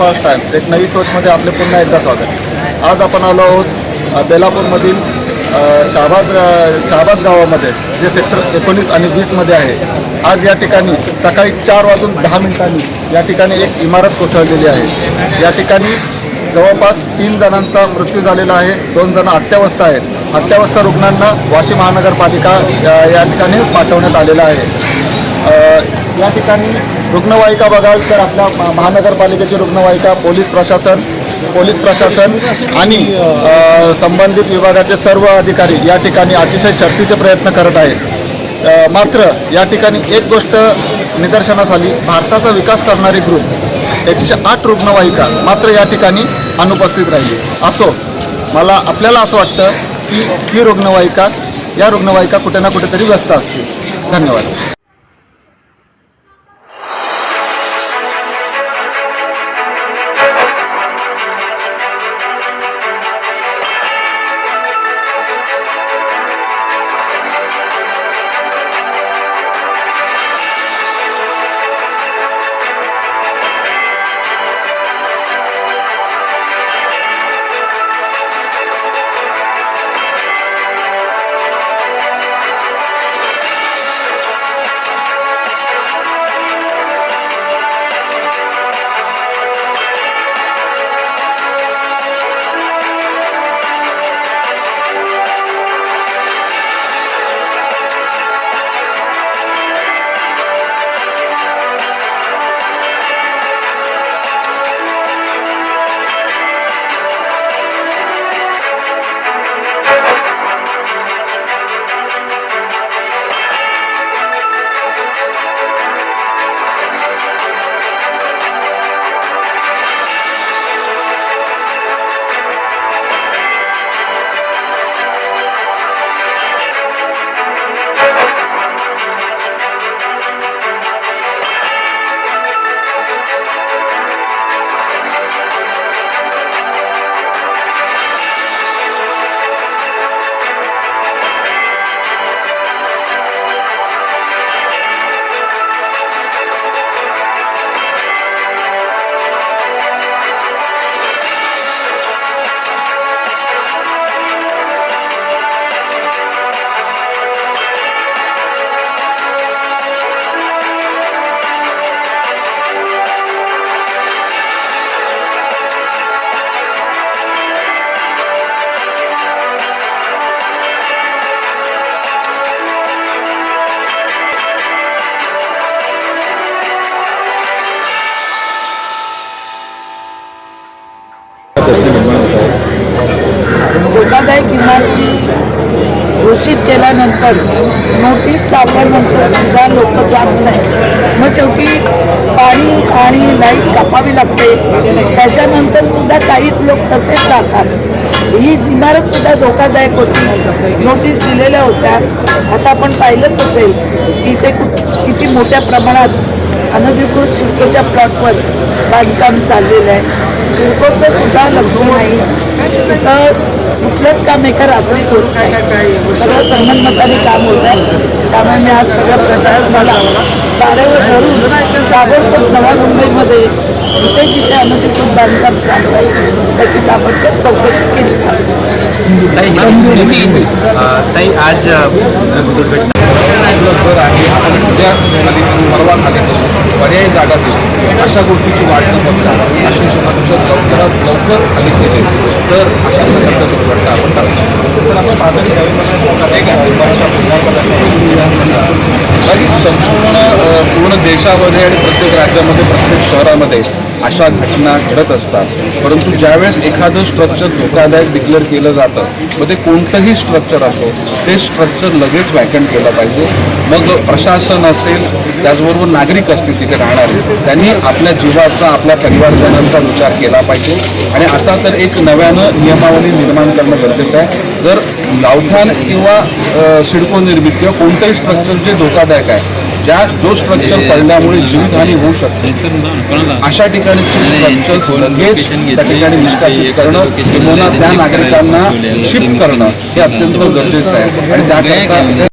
First times एक नवी सोचमध्ये आपले पुन्हा एकदा स्वागत. आज आपण आलो आहोत बेलापूरमधील शाहबाज शाहबाज गावामध्ये जे सेक्टर एकोणीस आणि वीसमध्ये आहे. आज या ठिकाणी सकाळी चार वाजून दहा मिनिटांनी या ठिकाणी एक इमारत कोसळलेली आहे. या ठिकाणी जवळपास तीन जणांचा मृत्यू झालेला आहे. दोन जण अत्यावस्था आहेत. अत्यावस्था रुग्णांना वाशी महानगरपालिका या या ठिकाणी पाठवण्यात आलेलं आहे. या ठिकाणी रुग्णवाहिका बघाल तर आपल्या महानगरपालिकेची रुग्णवाहिका पोलीस प्रशासन पोलीस प्रशासन आणि संबंधित विभागाचे सर्व अधिकारी या ठिकाणी अतिशय शर्तीचे प्रयत्न करत आहेत. मात्र या ठिकाणी एक गोष्ट निदर्शनास आली. भारताचा विकास करणारी ग्रुप एकशे आठ रुग्णवाहिका मात्र या ठिकाणी अनुपस्थित राहिली. असो मला आपल्याला असं वाटतं की ही रुग्णवाहिका या रुग्णवाहिका कुठे ना कुठेतरी व्यस्त असतील. धन्यवाद. धोकादायक इमारती घोषित केल्यानंतर नोटीस लावल्यानंतर सुद्धा लोक जात नाही मग शेवटी पाणी आणि लाइट कापावी लागते. त्याच्यानंतर सुद्धा काही लोक तसेच राहतात. ही इमारत सुद्धा धोकादायक होती. नोटीस दिलेल्या होत्या. आता आपण पाहिलंच असेल की इथे किती मोठ्या प्रमाणात अनधिकृत शिल्पच्या प्लॉटवर बांधकाम चाललेलं आहे. शिल्पचं सुद्धा लक्ष नाही. तिथं कुठलंच काम एका रात्रीत होत नाही. सगळं संगणमताने काम होत आहे. त्यामुळे मी आज सगळं प्रशासनाला कार्यावर धरून ताबडतोब नवा मुंबईमध्ये जिथे जिथे अनधिकृत बांधकाम चालू आहे त्याची ताबडतोब चौकशी केली जाईल ताई आज दुर्घटना आपलं घर आहे. आणि उद्या खाली परवा खाली पर्यायी जागा देऊ. अशा गोष्टीची वाट न बघता आश्वासनानुसार लवकरात लवकर खाली केले. तर अशा प्रकारचं दुर्घटना आपण टाळू तर आपण पाहतो संपूर्ण पूर्ण देशामध्ये आणि प्रत्येक राज्यामध्ये प्रत्येक शहरामध्ये अशा घटना घडत असतात. परंतु ज्यावेळेस एखादं स्ट्रक्चर धोकादायक डिक्लेअर केलं जातं मग ते कोणतंही स्ट्रक्चर असो ते स्ट्रक्चर लगेच वॅकंट केलं पाहिजे. मग प्रशासन असेल त्याचबरोबर नागरिक असतील तिथे राहणारे त्यांनी आपल्या जीवाचा आपल्या परिवारजनांचा विचार केला पाहिजे. आणि आता तर एक नव्यानं नियमावली निर्माण करणं गरजेचं आहे. जर लावठाण किंवा सिडको निर्मित किंवा कोणतंही स्ट्रक्चर जे धोकादायक आहे ज्या जो स्ट्रक्चर पडल्यामुळे जीवितहानी होऊ शकते. अशा ठिकाणी स्ट्रक्चर लगेच त्या ठिकाणी निष्कासित करणं किंवा त्या नागरिकांना शिफ्ट करणं हे अत्यंत गरजेचं आहे. आणि त्याकरता